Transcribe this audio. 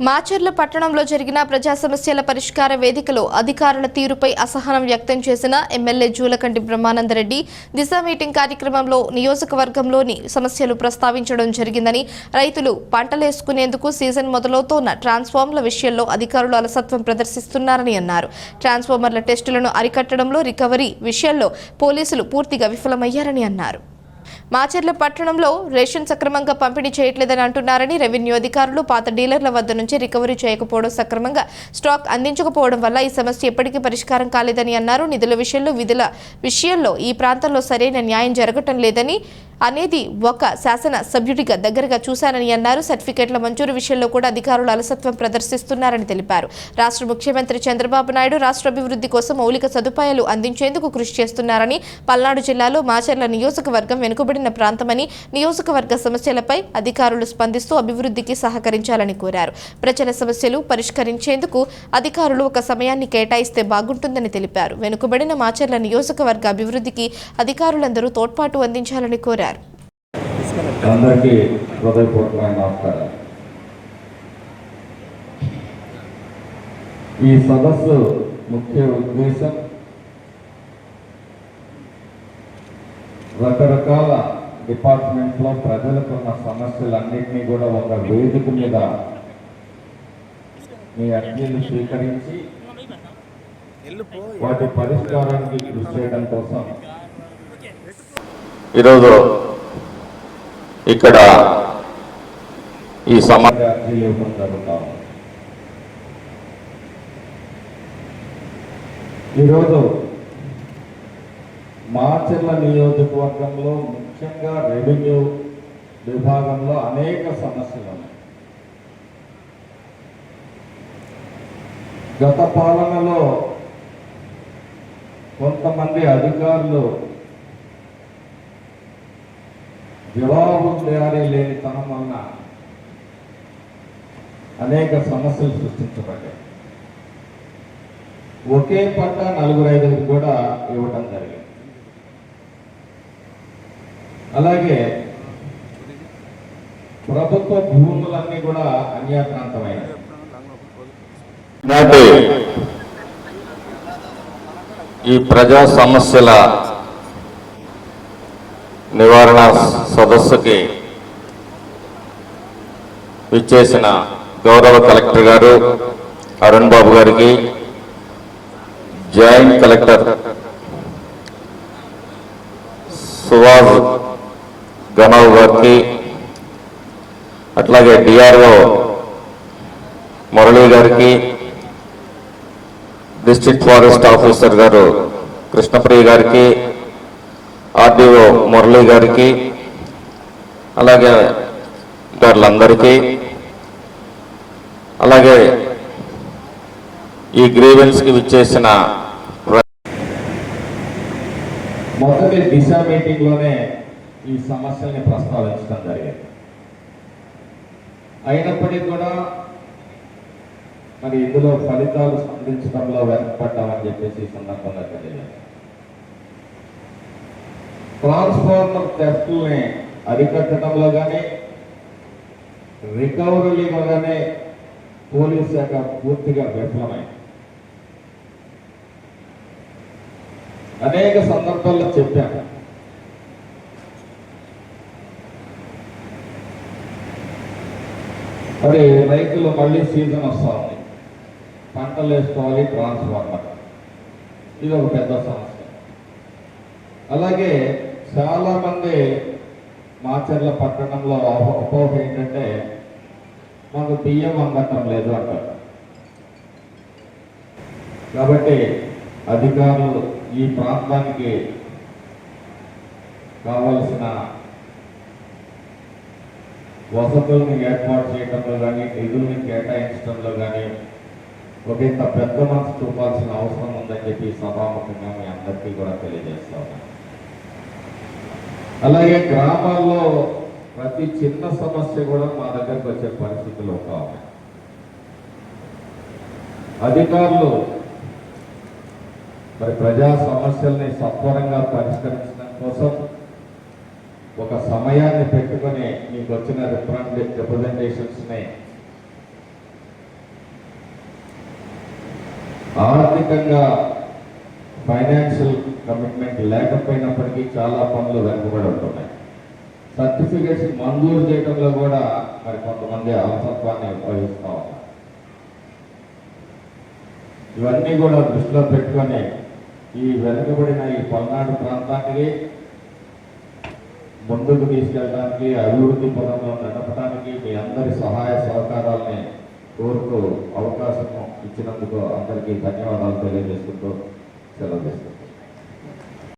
మాచర్ల పట్టణంలో జరిగిన ప్రజా సమస్యల పరిష్కార వేదికలో అధికారుల తీరుపై అసహనం వ్యక్తం చేసిన ఎమ్మెల్యే జూలకంటి బ్రహ్మానందరెడ్డి దిశ మీటింగ్ కార్యక్రమంలో నియోజకవర్గంలోని సమస్యలు ప్రస్తావించడం జరిగిందని రైతులు పంటలేసుకునేందుకు సీజన్ మొదలవుతోన్న ట్రాన్స్ఫార్మర్ల విషయంలో అధికారులు అలసత్వం ప్రదర్శిస్తున్నారని అన్నారు. ట్రాన్స్ఫార్మర్ల టెస్టులను అరికట్టడంలో రికవరీ విషయంలో పోలీసులు పూర్తిగా విఫలమయ్యారని అన్నారు. మాచర్ల పట్టణంలో రేషన్ సక్రమంగా పంపిణీ చేయట్లేదని అంటున్నారని రెవెన్యూ అధికారులు పాత డీలర్ల వద్ద నుంచి రికవరీ చేయకపోవడం సక్రమంగా స్టాక్ అందించకపోవడం వల్ల ఈ సమస్య ఎప్పటికీ పరిష్కారం కాలేదని అన్నారు. నిధుల విషయంలో విధుల విషయంలో ఈ ప్రాంతంలో సరైన న్యాయం జరగటం లేదని అనేది ఒక శాసన సభ్యుడిగా దగ్గరగా చూశానని అన్నారు. సర్టిఫికెట్ల మంజూరు విషయంలో కూడా అధికారులు అలసత్వం ప్రదర్శిస్తున్నారని తెలిపారు. రాష్ట్ర ముఖ్యమంత్రి చంద్రబాబు నాయుడు రాష్ట్ర అభివృద్ధి కోసం మౌలిక సదుపాయాలు అందించేందుకు కృషి చేస్తున్నారని పల్నాడు జిల్లాలో మాచర్ల నియోజకవర్గం వెనుకబడిన ప్రాంతమని నియోజకవర్గ సమస్యలపై అధికారులు స్పందిస్తూ అభివృద్ధికి సహకరించాలని కోరారు. ప్రజల సమస్యలు పరిష్కరించేందుకు అధికారులు ఒక సమయాన్ని కేటాయిస్తే బాగుంటుందని తెలిపారు. వెనుకబడిన మాచర్ల నియోజకవర్గ అభివృద్ధికి అధికారులందరూ తోడ్పాటు అందించాలని కోరారు. అందరికీ హృదయపూర్వకమైన నమస్కారం ఈ సదస్సు ముఖ్య ఉద్దేశం రకరకాల డిపార్ట్మెంట్లో ప్రజలకున్న సమస్యలన్నింటినీ కూడా ఒక వేదిక మీద మీ అర్జీలు స్వీకరించి వాటి పరిష్కారానికి కృషి చేయడం కోసం ఈరోజు ఇక్కడ ఈ సమాజ ఈరోజు మాచర్ల నియోజకవర్గంలో ముఖ్యంగా రెవెన్యూ విభాగంలో అనేక సమస్యలు ఉన్నాయి. గత పాలనలో కొంతమంది అధికారులు జవాబుదారీ లేని తనం వలన అనేక సమస్యలు సృష్టించబడ్డాయి. ఒకే పంట నలుగురు ఐదుగురు కూడా ఇవ్వటం జరిగింది. అలాగే ప్రభుత్వ భూములన్నీ కూడా అన్యాక్రాంతమైనవి. నాటి ఈ ప్రజా సమస్యల నివారణ సదస్సుకి విచ్చేసిన గౌరవ కలెక్టర్ గారు అరుణ్ బాబు గారికి జాయింట్ కలెక్టర్ సుభాష్ గణవ్ గారికి అట్లాగే డిఆర్ఓ మురళీ గారికి డిస్ట్రిక్ట్ ఫారెస్ట్ ఆఫీసర్ గారు కృష్ణప్రియ గారికి ఆర్డీఓ మురళీ గారికి అలాగే గారులందరికీ అలాగే ఈ గ్రీవెన్స్కి విచ్చేసిన మొదటి దిశ మీటింగ్లోనే ఈ సమస్యల్ని ప్రస్తావించడం జరిగింది. అయినప్పటికీ కూడా మరి ఇందులో ఫలితాలు స్పందించడంలో వెనకపడ్డామని చెప్పేసి ఈ సందర్భంగా తెలియజేస్తాం ట్రాన్స్ఫార్మర్ థెఫ్ట్ని అరికట్టడంలో కానీ రికవరీలో కానీ పోలీస్ శాఖ పూర్తిగా విఫలమైంది. అనేక సందర్భాల్లో చెప్పాను. మరి రైతులు మళ్ళీ సీజన్ వస్తా ఉంది. పంటలు వేసుకోవాలి ట్రాన్స్ఫార్మర్. ఇది ఒక పెద్ద సమస్య. అలాగే చాలామంది మాచర్ల పట్టణంలో అపోహ ఏంటంటే మాకు బియ్యం అందటం లేదు అంటారు. కాబట్టి అధికారులు ఈ ప్రాంతానికి కావలసిన వసతులను ఏర్పాటు చేయడంలో కానీ నిధుల్ని కేటాయించడంలో కానీ ఒక ఇంత పెద్ద మనసు చూపాల్సిన అవసరం ఉందని చెప్పి సభాముఖంగా మీ అందరికీ కూడా తెలియజేస్తా ఉన్నాను. అలాగే గ్రామాల్లో ప్రతి చిన్న సమస్య కూడా మా దగ్గరకు వచ్చే పరిస్థితిలో కావాలి అధికారులు మరి ప్రజా సమస్యల్ని సత్వరంగా పరిష్కరించడం కోసం ఒక సమయాన్ని పెట్టుకొని మీకు వచ్చిన రిప్రజెంటేషన్స్ రిప్రజెంటేషన్స్ని ఆర్థికంగా ఫైనాన్షియల్ కమిట్మెంట్ లేకపోయినప్పటికీ చాలా పనులు వెనుకబడి ఉంటున్నాయి. సర్టిఫికేట్స్ మంజూరు చేయడంలో కూడా మరి కొంతమంది అవసత్వాన్ని ఉపయోగిస్తూ ఉన్నారు. ఇవన్నీ కూడా దృష్టిలో పెట్టుకొని ఈ వెనుకబడిన ఈ పల్నాడు ప్రాంతానికి ముందుకు తీసుకెళ్ళడానికి అభివృద్ధి పదంలో నడపడానికి మీ అందరి సహాయ సహకారాలని కోరుతూ అవకాశం ఇచ్చినందుకు అందరికీ ధన్యవాదాలు తెలియజేసుకుంటూ సెలవు